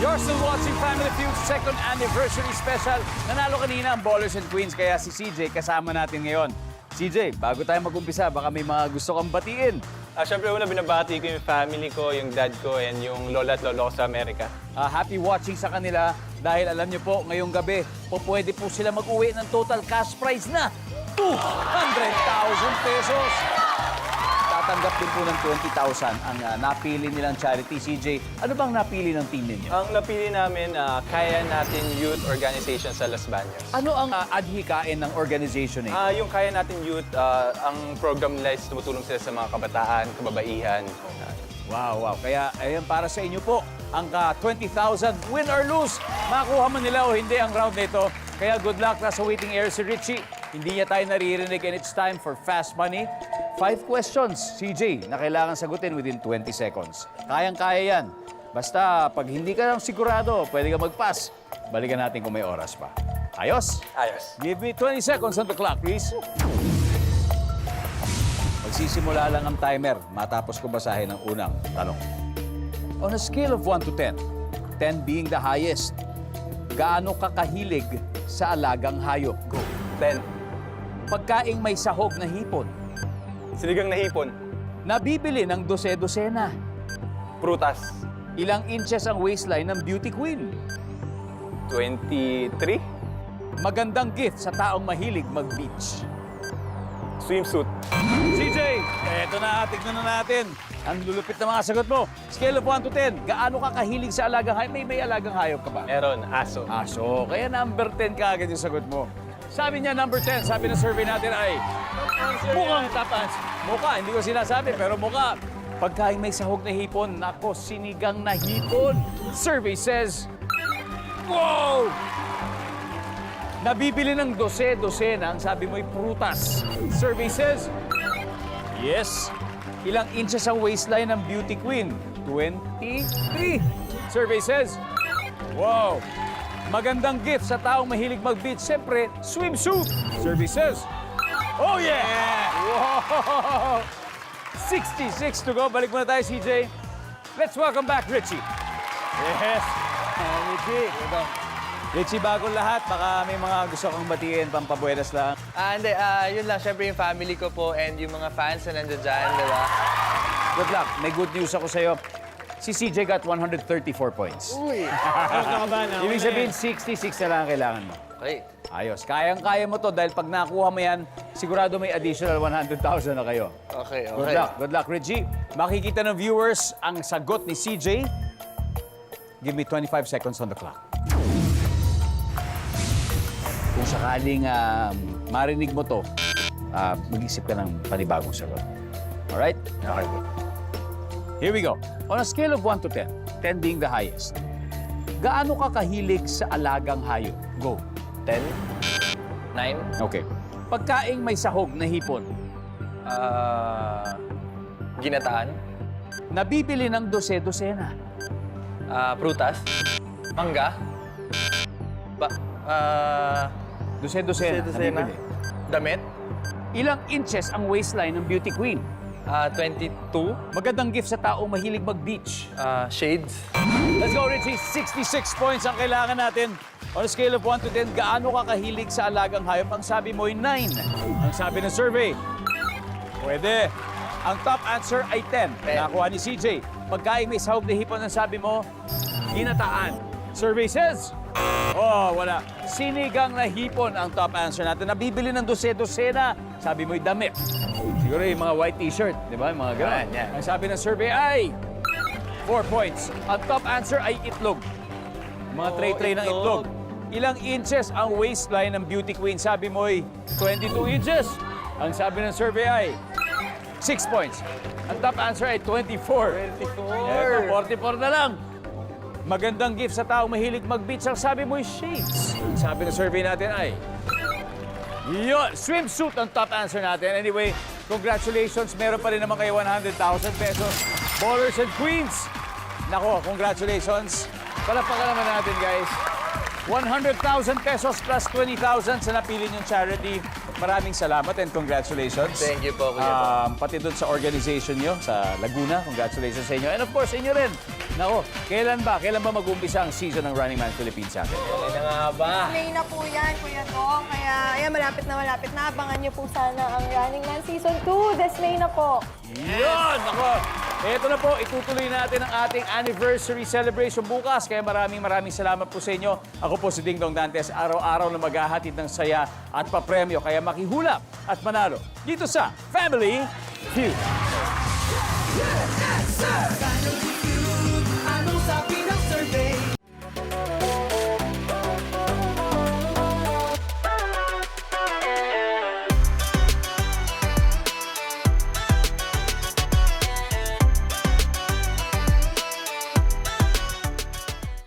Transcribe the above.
You're still watching Family Feud's second anniversary special. Nanalo kanina ang Ballers and Queens, kaya si CJ kasama natin ngayon. CJ, bago tayo mag-umpisa, baka may mga gusto kang batiin. Ah, Siyempre, una binabati ko yung family ko, yung dad ko, and yung lola at lolo ko sa Amerika. Ah, happy watching sa kanila dahil alam niyo po, ngayong gabi, po pwede po sila mag-uwi ng total cash prize na 200,000 pesos. Tatanggap din po ng 20,000 ang ah, napili nilang charity. CJ, ano bang napili ng team ninyo? Ang napili namin, ah, Kaya Natin Youth Organization sa Las Bañas. Ano ang ah, adhikain ng organization ninyo? Ah, yung Kaya Natin Youth, ah, ang program nila is tumutulong sila sa mga kabataan, kababaihan. Wow, wow. Kaya ayan para sa inyo po ang ka 20,000 win or lose. Makuha man nila o hindi ang round na ito. Kaya good luck na sa waiting air si Richie. Hindi niya tayo naririnig and it's time for fast money. Five questions, CJ, na kailangan sagutin within 20 seconds. Kayang-kaya yan. Basta pag hindi ka lang sigurado, pwede ka mag-pass. Balikan natin kung may oras pa. Ayos? ayos. Give me 20 seconds on the clock, please. Magsisimula lang ang timer matapos ko basahin ang unang tanong. On a scale of 1 to 10, 10 being the highest, gaano ka kahilig sa alagang hayop? Go. Then, Pagkaing may sahog na hipon, sinigang na hipon, nabibili ng dose-dosena. prutas, Ilang inches ang waistline ng beauty queen? 23, Magandang gift sa taong mahilig mag-beach. swimsuit, CJ, eto na, tignan na natin. Ang lulupit na mga sagot mo. Scale of 1 to 10, gaano ka kahilig sa alagang hayop? May, may alagang hayop ka ba? meron, aso. Aso, kaya number 10 ka agad yung sagot mo. Sabi niya number 10, sabi ng survey natin ay mukhang top answer. Mukha, hindi ko sinasabi, pero mukha. Pagkain may sahog na hipon, nako, sinigang na hipon. Survey says, wow! Nabibili ng dose-dose na ang sabi mo'y prutas. Survey says, yes. Ilang inches ang waistline ng beauty queen? 23. Survey says, wow. Magandang gift sa taong mahilig mag-beach. Siyempre, swimsuit. Says, oh yeah! Wow! 66 to go. Balik muna tayo, CJ. Let's welcome back, Richie. Yes. Ah, Richie. Richie, bagong lahat. Baka may mga gusto kang batiin, pampabuenas lang. Ah, hindi. Ah, yun lang. Siyempre yung family ko po and yung mga fans na nandiyan dyan, di ba? Good luck. May good news ako sa'yo. Si CJ got 134 points. Uy! Ibig sabihin, 66 na lang ang kailangan mo. Okay. Ayos. Kayang-kaya mo to dahil pag nakuha mo yan, sigurado may additional 100,000 na kayo. Okay, Good okay. luck. Good luck, Reggie. Makikita ng viewers ang sagot ni CJ. Give me 25 seconds on the clock. Kung sakaling ah, marinig mo to, ah, mag-isip ka ng panibagong sagot. Alright? Okay. Here we go. On a scale of 1 to 10, 10 being the highest, gaano ka kahilig sa alagang hayop? Go. 10? 9? Okay. Pagkaing may sahog na hipon, Ah... ginataan? nabibili ng dose-dosena. Ah, prutas? Mangga? Ba... Ah... Dose-dosena. Dose-dosena. nabibili. damit? Ilang inches ang waistline ng beauty queen? Ah, 22? Magandang gift sa taong mahilig mag-beach. Ah, shades? Let's go, Richie. 66 points ang kailangan natin. On a scale of 1 to 10, gaano ka kahilig sa alagang hayop? Ang sabi mo ay 9. Ang sabi ng survey, pwede. Ang top answer ay 10. 10. Nakuha ni CJ. Pagkain may sahog na hipon, ang sabi mo, ginataan. Survey says, oh, wala. Sinigang na hipon ang top answer natin. Nabibili ng dose-dosena. Sabi mo'y damit. Siguro yung mga white t-shirt, di ba? Yung mga gano'n. Yan, yan. Ang sabi ng survey ay 4 points. Ang top answer ay itlog. Mga Oo, tray-tray ng itlog. Ilang inches ang waistline ng beauty queen? Sabi mo ay 22 inches. Ang sabi ng survey ay 6 points. Ang top answer ay 24. 24. Eto, 44 na lang. Magandang gift sa taong mahilig mag-beach. Ang sabi mo shades. Sabi ng survey natin ay yun, swimsuit ang top answer natin. Anyway, congratulations. Meron pa rin naman kayo 100,000 pesos. Ballers and Queens. Nako, congratulations. Palapakan naman natin, guys. 100,000 pesos plus 20,000 sa napili niyong charity. Maraming salamat and congratulations. Thank you po, Kuya. Um, pati doon sa organization nyo sa Laguna, congratulations sa inyo. And of course, inyo rin. Nako, kailan ba? Kailan ba mag-umpisa ang season ng Running Man Philippines sa atin? Kailan na nga ba? May na po yan, Kuya Dong. Kaya, ayan, malapit na malapit na. Abangan niyo po sana ang Running Man Season 2. This May na po. Yun! Ako, ito na po, itutuloy natin ang ating anniversary celebration bukas. Kaya maraming maraming salamat po sa inyo. Ako po si Ding Dong Dantes, araw-araw na maghahatid ng saya at papremyo. Kaya makihulap at manalo dito sa Family Feud. Family